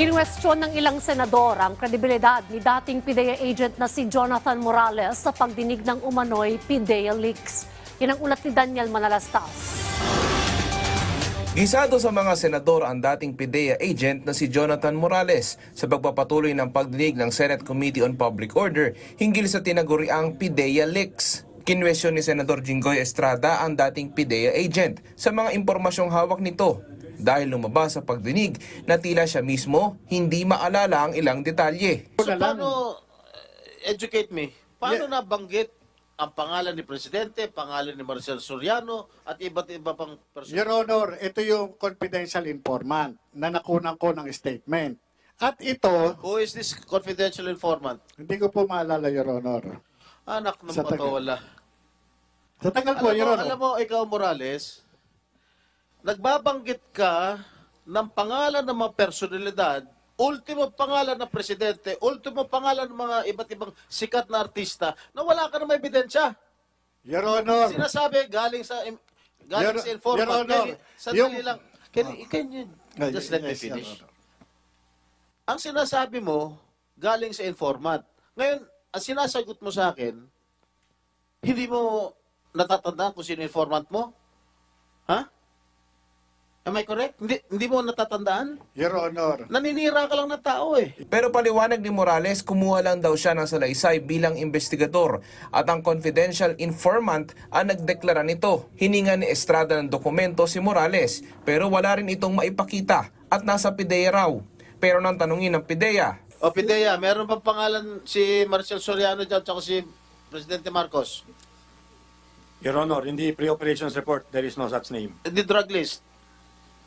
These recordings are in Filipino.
Kinwestiyon ng ilang senador ang kredibilidad ni dating PIDEA agent na si Jonathan Morales sa pagdinig ng umano'y PIDEA leaks. Yan ang ulat ni Daniel Manalastas. Gisado sa mga senador ang dating PIDEA agent na si Jonathan Morales sa pagpapatuloy ng pagdinig ng Senate Committee on Public Order hinggil sa tinaguriang PIDEA leaks. Kinwestiyon ni Senador Jinggoy Estrada ang dating PIDEA agent sa mga impormasyong hawak nito dahil lumabas sa pagdinig na tila siya mismo hindi maalala ang ilang detalye. So paano, eh, educate me, paano nabanggit ang pangalan ni Presidente, pangalan ni Marcel Soriano, at iba't iba pang person? Your Honor, ito yung confidential informant na nakunan ko ng statement. At ito, Who is this confidential informant? hindi ko po maalala, Your Honor. Anak ng patawala. Sa tagal po, Alam Your Honor. alam mo, ikaw Morales, nagbabanggit ka ng pangalan ng mga personalidad, ultimo pangalan ng presidente, ultimo pangalan ng mga iba't ibang sikat na artista na wala ka na may ebidensya. Your Honor, Sinasabi galing sa galing Your- sa informant. Your Honor, sandali yung- lang. Can, can you just let me finish? Ang sinasabi mo, galing sa informant. Ngayon, ang sinasagot mo sa akin, hindi mo natatandaan kung sino informant mo? Ha? Am I correct? Hindi, hindi mo natatandaan? Your Honor. Naninira ka lang ng tao eh. Pero paliwanag ni Morales, kumuha lang daw siya ng salaysay bilang investigador at ang confidential informant ang nagdeklara nito. Hininga ni Estrada ng dokumento si Morales pero wala rin itong maipakita at nasa PIDEA raw. Pero nang tanungin ng PIDEA, O Pidea, meron pa pangalan si Marcel Soriano dyan tsaka si Presidente Marcos? Your Honor, in the pre-operations report, there is no such name. The drug list.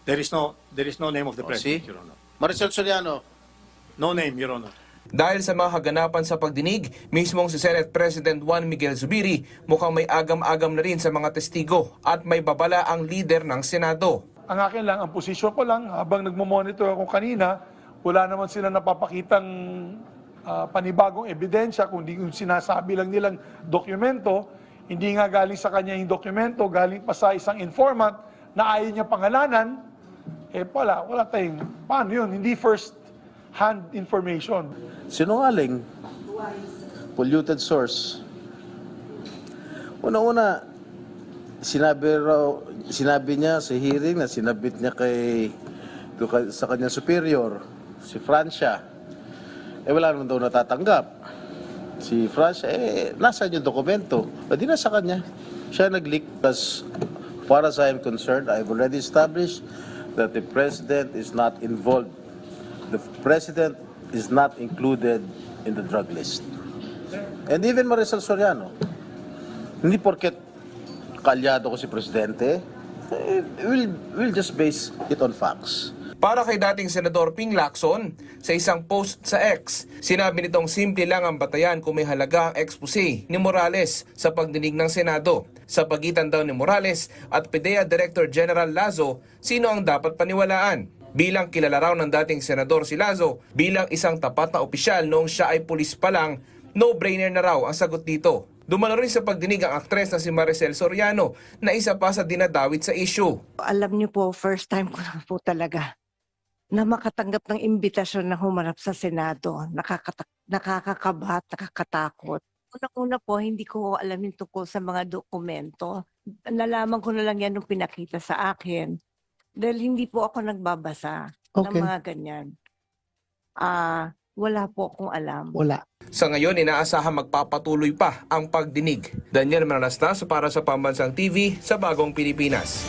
There is no there is no name of the Oh, see? president, Your Honor. Marcel Soriano. No name, Your Honor. dahil sa mga kaganapan sa pagdinig, mismong si Senate President Juan Miguel Zubiri mukhang may agam-agam na rin sa mga testigo at may babala ang leader ng Senado. Ang akin lang, ang posisyon ko lang, habang nagmo-monitor ako kanina, wala naman sila napapakitang ah, panibagong ebidensya, kundi yung sinasabi lang nilang dokumento, hindi nga galing sa kanya yung dokumento, galing pa sa isang informant na ayaw niya pangalanan, eh wala, wala tayong, paano yun? Hindi first hand information. Sinungaling. Polluted source. Una-una, sinabi raw, sinabi niya sa hearing na sinabit niya kay, sa kanyang superior, si Francia. Eh wala naman daw natatanggap. Si Francia, eh, nasa yung dokumento? O di nasa kanya. Siya nag-leak. As far as I am concerned, I've already established that the President is not involved the president is not included in the drug list. And even Marisol Soriano, hindi porket kalyado ko si presidente, eh, we'll, we'll just base it on facts. Para kay dating Senador Ping Lacson, sa isang post sa X, sinabi nitong simple lang ang batayan kung may halaga ang expose ni Morales sa pagdinig ng Senado. Sa pagitan daw ni Morales at PDEA Director General Lazo, sino ang dapat paniwalaan? Bilang kilala raw ng dating senador si Lazo, bilang isang tapat na opisyal noong siya ay pulis pa lang, no-brainer na raw ang sagot dito. Dumalo rin sa pagdinig ang aktres na si Maricel Soriano na isa pa sa dinadawit sa issue. alam niyo po, first time ko na po talaga na makatanggap ng imbitasyon na humarap sa Senado. Nakakata- nakakakabahat, nakakatakot. Unang-una po, hindi ko alam yung tungkol sa mga dokumento. Nalaman ko na lang yan nung pinakita sa akin. Dahil hindi po ako nagbabasa ng mga ganyan. Ah, wala po akong alam. Wala. Sa ngayon, inaasahan magpapatuloy pa ang pagdinig. Daniel Manalastas para sa Pambansang TV sa Bagong Pilipinas.